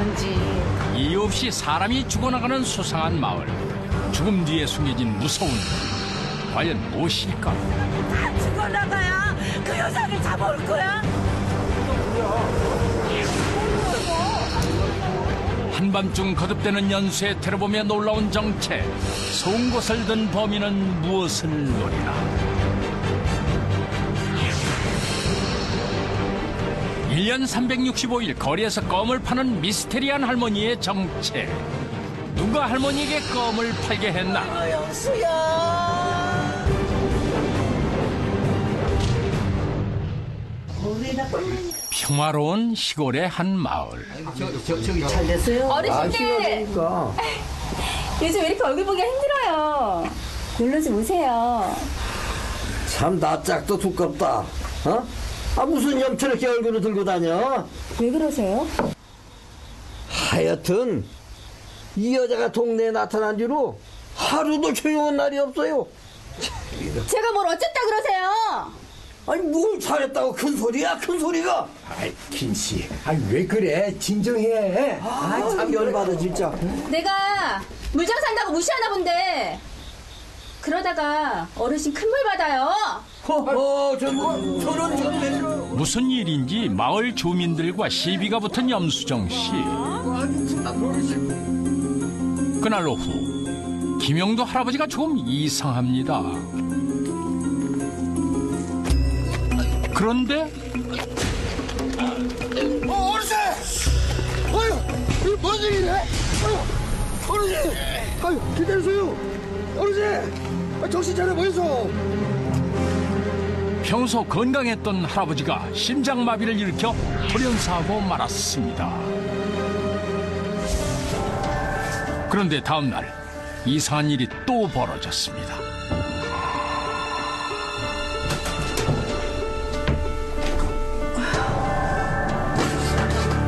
어쩐지. 이유 없이 사람이 죽어나가는 수상한 마을. 죽음 뒤에 숨겨진 무서운 일. 과연 무엇일까? 죽어나가야 그 여자를 잡아올 거야? 한밤중 거듭되는 연수에 테러보며 놀라운 정체. 송곳을 든 범인은 무엇을 노리나? 일년 365일 거리에서 껌을 파는 미스테리한 할머니의 정체. 누가 할머니에게 껌을 팔게 했나? 어, 영수야. 평화로운 시골의 한 마을. 잘 됐어요? 어르신들 요즘 왜 이렇게 얼굴 보기가 힘들어요 놀러 좀 오세요 참 낯짝도 두껍다. 어? 아 무슨 염치를 이렇게 얼굴을 들고 다녀? 왜 그러세요? 하여튼 이 여자가 동네에 나타난 뒤로 하루도 조용한 날이 없어요. 제가 뭘 어쨌다 그러세요 아니 뭘 잘했다고 큰 소리야 큰 소리가. 아이 김씨, 아왜 그래? 진정해. 아 참 열받아 진짜. 내가 물장 산다고 무시하나 본데 그러다가 어르신 큰 물 받아요 허허 저뭐 저런 저런 무슨 일인지 마을 주민들과 시비가 붙은 염수정 씨. 그날 오후 김영도 할아버지가 조금 이상합니다. 그런데 어, 어르신! 어휴, 이거 뭔 일이래? 어휴, 어르신! 아유, 기다리세요! 어르신! 아, 정신 차려 보이소! 평소 건강했던 할아버지가 심장마비를 일으켜 돌연사하고 말았습니다. 그런데 다음 날 이상한 일이 또 벌어졌습니다.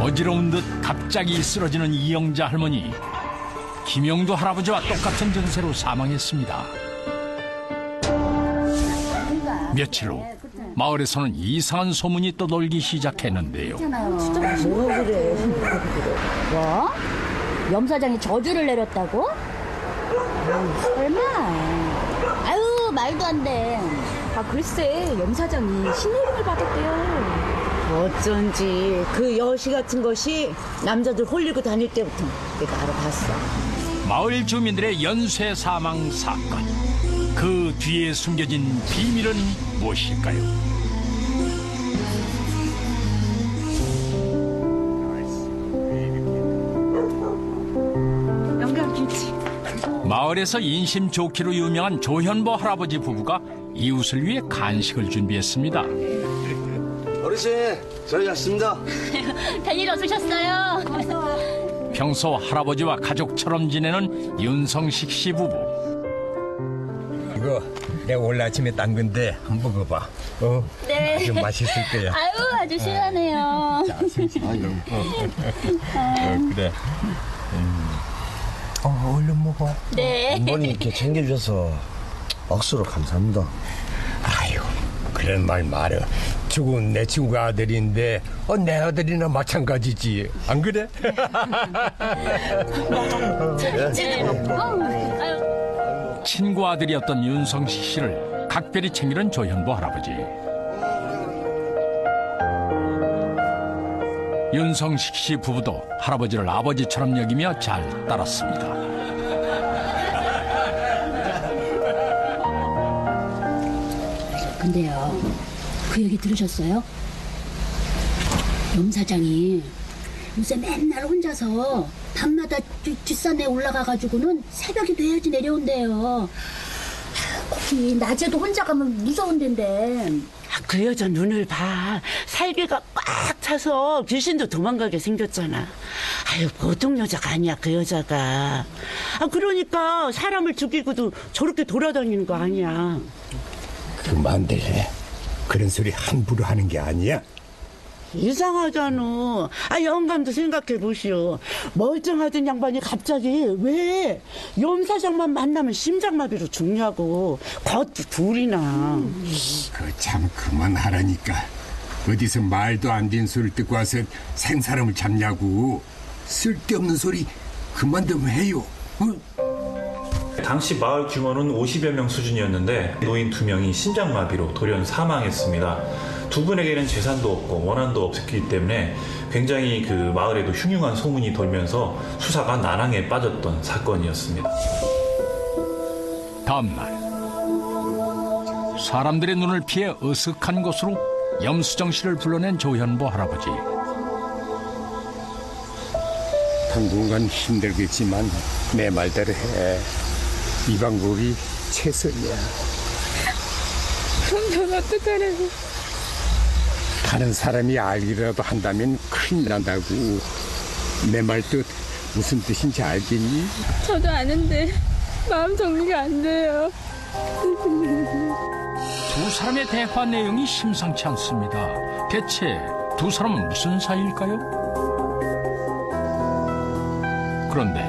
어지러운 듯 갑자기 쓰러지는 이영자 할머니. 김영도 할아버지와 똑같은 증세로 사망했습니다. 며칠 후 마을에서는 이상한 소문이 떠돌기 시작했는데요. 뭐? 염사장이 저주를 내렸다고? 설마. 아유, 말도 안 돼. 아 글쎄 염사장이 신의림을 받았대요 어쩐지 그 여시 같은 것이 남자들 홀리고 다닐 때부터 내가 알아봤어. 마을 주민들의 연쇄 사망 사건. 그 뒤에 숨겨진 비밀은 무엇일까요? 마을에서 인심 좋기로 유명한 조현보 할아버지 부부가 이웃을 위해 간식을 준비했습니다. 어르신 저희 왔습니다. 별일 없으셨어요? 평소 할아버지와 가족처럼 지내는 윤성식 씨 부부. 이거 내가 오늘 아침에 딴 건데 한번 먹어봐. 어, 네. 아주 맛있을 거야. 아유, 아주 실하네요. 자, 승식. 어, 어, 그래. 음. 어, 얼른 먹어. 네. 어머니 이렇게 챙겨주셔서 억수로 감사합니다. 아유, 그런 말 말어. 죽은 내 친구 아들인데, 어, 내 아들이나 마찬가지지. 안 그래? 친구 아들이었던 윤성식 씨를 각별히 챙기는 조현보 할아버지. 윤성식 씨 부부도 할아버지를 아버지처럼 여기며 잘 따랐습니다. 근데요, 그 얘기 들으셨어요? 염 사장이 요새 맨날 혼자서 밤마다 뒤- 뒷산에 올라가가지고는 새벽이 돼야지 내려온대요. 거기 낮에도 혼자 가면 무서운 데인데. 아, 그 여자 눈을 봐. 살기가 꽉 차서 귀신도 도망가게 생겼잖아. 아유, 보통 여자가 아니야, 그 여자가. 아, 그러니까 사람을 죽이고도 저렇게 돌아다니는 거 아니야. 그만들래. 그런 소리 함부로 하는 게 아니야. 이상하잖아. 아, 영감도 생각해 보시오. 멀쩡하던 양반이 갑자기 왜 염사장만 만나면 심장마비로 죽냐고. 그것도 둘이나. 그참 그만하라니까. 어디서 말도 안 되는 소리를 듣고 와서 생사람을 잡냐고. 쓸데없는 소리 그만 좀 해요. 어? 당시 마을 규모는 50여 명 수준이었는데 노인 두 명이 심장마비로 돌연 사망했습니다. 두 분에게는 재산도 없고 원한도 없었기 때문에 굉장히 그 마을에도 흉흉한 소문이 돌면서 수사가 난항에 빠졌던 사건이었습니다. 다음 날 사람들의 눈을 피해 어색한 곳으로 염수정 씨를 불러낸 조현보 할아버지. 당분간 힘들겠지만 내 말대로 해. 이 방법이 최선이야. 그럼 넌 어떡하라고? 다른 사람이 알기라도 한다면 큰일 난다고. 내 말 뜻 무슨 뜻인지 알겠니? 저도 아는데 마음 정리가 안 돼요. 두 사람의 대화 내용이 심상치 않습니다. 대체 두 사람은 무슨 사이일까요? 그런데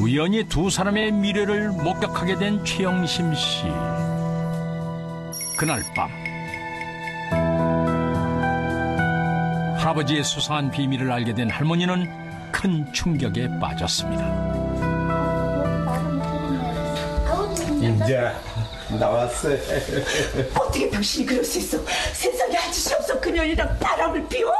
우연히 두 사람의 미래를 목격하게 된 최영심 씨. 그날 밤 할아버지의 수상한 비밀을 알게 된 할머니는 큰 충격에 빠졌습니다. 이제 나왔어. 어떻게 당신이 그럴 수 있어? 세상에 아저씨 없어 그년이랑 바람을 피워?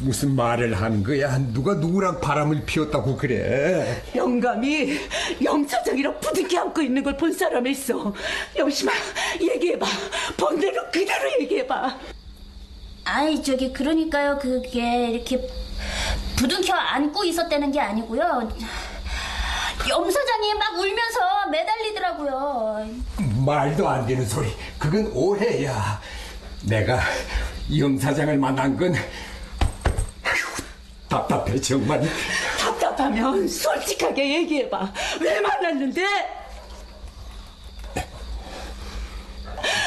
무슨 말을 하는 거야? 누가 누구랑 바람을 피웠다고 그래? 영감이 영차장이랑 부둥켜 안고 있는 걸 본 사람이 있어. 영심아, 얘기해봐. 본대로 그대로 얘기해봐. 아이 저기 그러니까요 그게 이렇게 부둥켜 안고 있었다는 게 아니고요. 염 사장이 막 울면서 매달리더라고요. 말도 안 되는 소리. 그건 오해야. 내가 이영 사장을 만난 건 답답해 정말. 답답하면 솔직하게 얘기해봐. 왜 만났는데?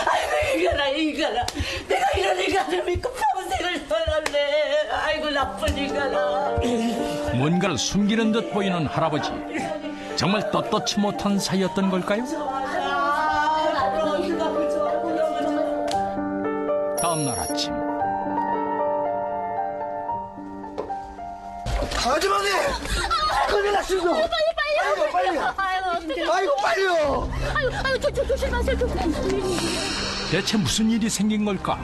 아이고, 이거라, 이거라. 내가 이런 인간을 믿고 평생을 살았네. 아이고, 나쁜 인간아. 뭔가를 숨기는 듯 보이는 할아버지. 정말 떳떳지 못한 사이였던 걸까요? 다음 날 아침 큰일 났습니다! 빨리, 빨리! 아이고, 빨리! 아이고 어떻게? 아이고, 빨리요! 아유 아유 저, 저 조심하세요. 조심하세요. 대체 무슨 일이 생긴 걸까?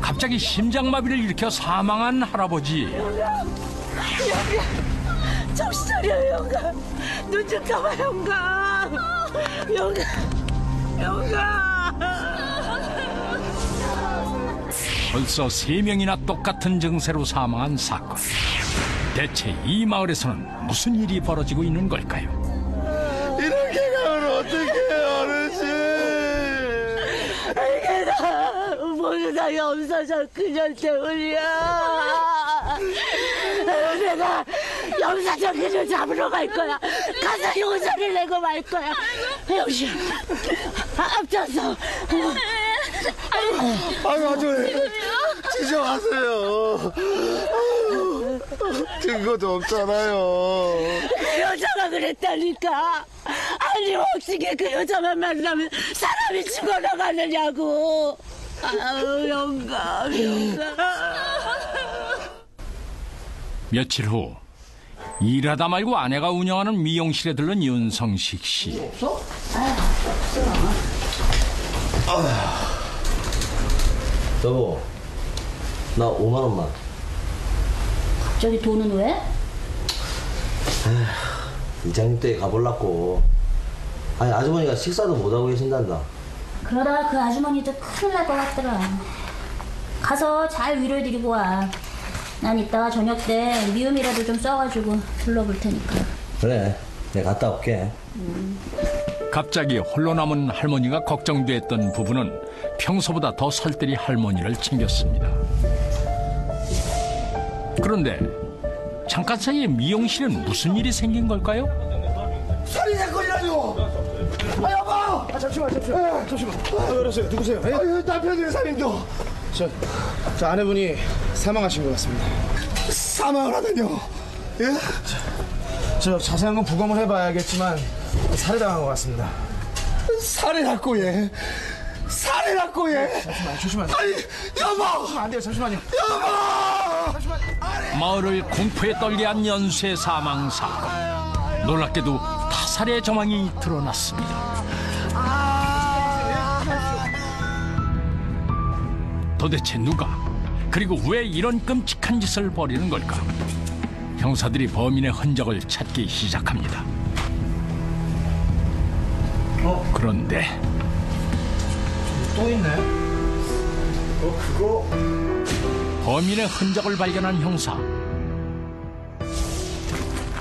갑자기 심장마비를 일으켜 사망한 할아버지. 정신 차려, 영감. 눈좀 감아, 영감. 영감. 영감. 벌써 세 명이나 똑같은 증세로 사망한 사건. 대체 이 마을에서는 무슨 일이 벌어지고 있는 걸까요? 이렇게 가면 어떡해요, 어르신! 이게 다 모두 다 염사장 그년 때문이야. 내가 염사장 그년 잡으러 갈 거야. 가서 용서를 내고 말 거야. 영신, 앞장서. 아이고, 아주머니! 진정하세요! 증거도 없잖아요. 그 여자가 그랬다니까. 아니 어떻게 그 여자만 만나면 사람이 죽어나가느냐고. 아유 영감, 영감. 며칠 후 일하다 말고 아내가 운영하는 미용실에 들른 윤성식 씨. 여보, 나 5만 원만. 저기 돈은 왜? 이장님 댁에 가볼라고. 아니 아주머니가 식사도 못하고 계신단다. 그러다가 그 아주머니도 큰일 날 것 같더라. 가서 잘 위로해드리고 와. 난 이따가 저녁 때 미음이라도 좀 써가지고 불러볼 테니까. 그래, 내가 갔다 올게. 갑자기 홀로 남은 할머니가 걱정됐던 부부는 평소보다 더 설들이 할머니를 챙겼습니다. 그런데 잠깐 사이에 미용실엔 무슨 일이 생긴 걸까요? 살인 사건이라뇨! 아, 여보! 아, 잠시만, 잠시만. 아, 잠시만. 아, 그러세요. 누구세요? 아, 남편의 살인도. 저, 저 아내분이 사망하신 것 같습니다. 사망을 하다뇨. 예? 저 자세한 건 부검을 해봐야겠지만 살해당한 것 같습니다. 살해했고, 예. 살해났고 얘. 잠시만요, 잠시만요. 아니 여보. 잠시만 안 돼요, 잠시만요. 여보. 마을을 공포에 떨게 한 연쇄 사망 사건. 놀랍게도 타살의 정황이 드러났습니다. 도대체 누가 그리고 왜 이런 끔찍한 짓을 벌이는 걸까? 형사들이 범인의 흔적을 찾기 시작합니다. 그런데 또 있네. 어, 그거. 범인의 흔적을 발견한 형사.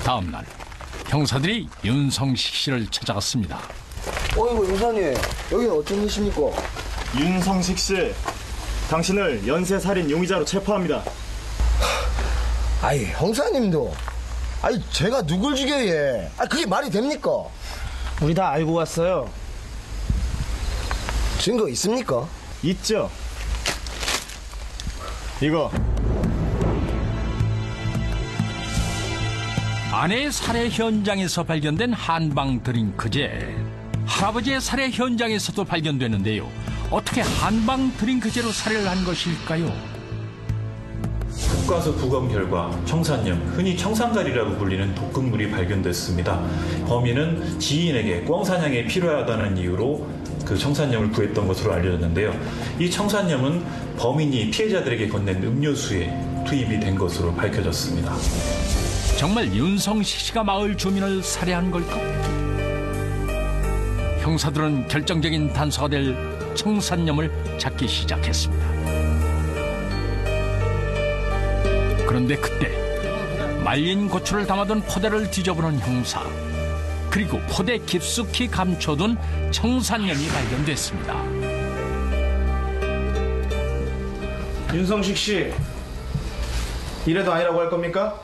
다음 날 형사들이 윤성식 씨를 찾아갔습니다. 어이구 형사님 여기 어쩐 일이십니까? 윤성식 씨, 당신을 연쇄살인 용의자로 체포합니다. 아이 형사님도. 아니 제가 누굴 죽여야 해? 아 그게 말이 됩니까? 우리 다 알고 왔어요. 증거 있습니까? 있죠? 이거 아내의 살해 현장에서 발견된 한방 드링크제. 할아버지의 살해 현장에서도 발견되는데요. 어떻게 한방 드링크제로 살해를 한 것일까요? 국가수 부검 결과 청산염, 흔히 청산가리라고 불리는 독극물이 발견됐습니다. 범인은 지인에게 꿩사냥이 필요하다는 이유로 그 청산염을 구했던 것으로 알려졌는데요. 이 청산염은 범인이 피해자들에게 건넨 음료수에 투입이 된 것으로 밝혀졌습니다. 정말 윤성식 씨가 마을 주민을 살해한 걸까? 형사들은 결정적인 단서가 될 청산염을 찾기 시작했습니다. 그런데 그때 말린 고추를 담아둔 포대를 뒤져보는 형사 그리고 포대 깊숙이 감춰둔 청산염이 발견됐습니다. 윤성식 씨. 이래도 아니라고 할 겁니까?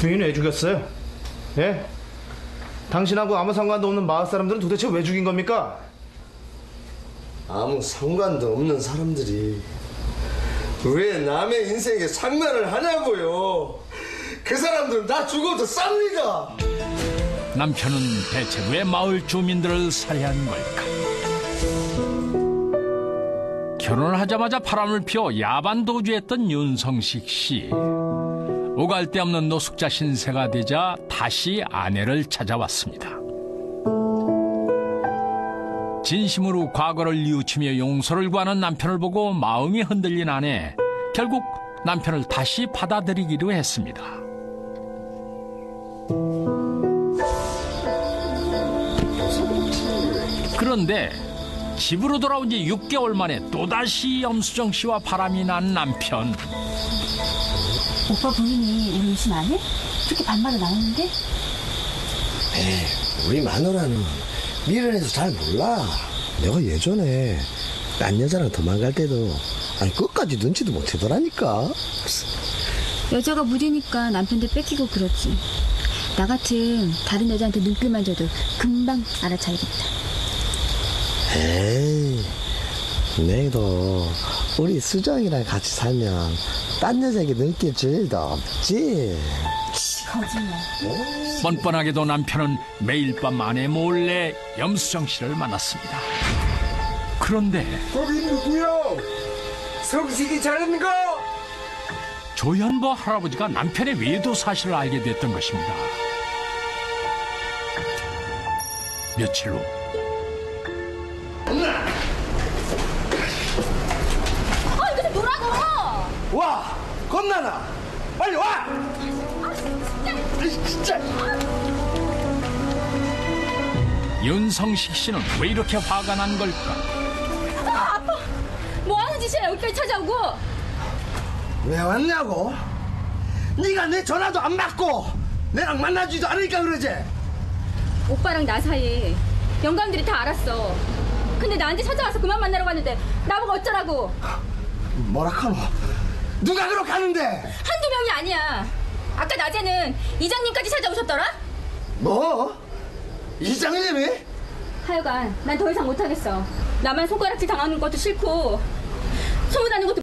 주인은 왜 죽였어요? 예? 당신하고 아무 상관도 없는 마을 사람들은 도대체 왜 죽인 겁니까? 아무 상관도 없는 사람들이 왜 남의 인생에 상관을 하냐고요. 그 사람들은 다 죽어도 쌉니다. 남편은 대체 왜 마을 주민들을 살해한 걸까? 결혼을 하자마자 바람을 피워 야반 도주했던 윤성식 씨. 오갈 데 없는 노숙자 신세가 되자 다시 아내를 찾아왔습니다. 진심으로 과거를 뉘우치며 용서를 구하는 남편을 보고 마음이 흔들린 아내. 결국 남편을 다시 받아들이기로 했습니다. 그런데 집으로 돌아온 지 6개월 만에 또다시 염수정 씨와 바람이 난 남편. 오빠 부인이 우리 의심 안 해? 그렇게 반말로 나오는데? 에이, 우리 마누라는 미련해서 잘 몰라. 내가 예전에 딴 여자랑 도망갈 때도 아니 끝까지 눈치도 못 채더라니까. 여자가 무리니까 남편도 뺏기고 그렇지. 나 같은 다른 여자한테 눈길만 줘도 금방 알아차리겠다. 에이, 내도 우리 수정이랑 같이 살면 딴 여자에게 눈길 줄 일도 없지. 거짓말. 뻔뻔하게도 남편은 매일 밤 아내 몰래 염수정 씨를 만났습니다. 그런데 거기 누구야? 성식이 잘하는가? 조현보 할아버지가 남편의 외도 사실을 알게 됐던 것입니다. 며칠 후 아, 이거 좀 놀아줘! 와, 겁나나. 빨리 와. 아이, 진짜. 윤성식 씨는 왜 이렇게 화가 난 걸까? 뭐 하는 짓이야, 여기까지 찾아오고! 왜 왔냐고? 네가 내 전화도 안 받고 내랑 만나지도 않으니까 그러지. 오빠랑 나 사이 영감들이 다 알았어. 근데 나한테 찾아와서 그만 만나라고 하는데 나보고 어쩌라고! 뭐라 카노? 누가 그렇게 하는데? 한두 명이 아니야. 아까 낮에는 이장님까지 찾아오셨더라? 뭐? 이장님이? 하여간 난 더 이상 못하겠어. 나만 손가락질 당하는 것도 싫고 소문나는 것도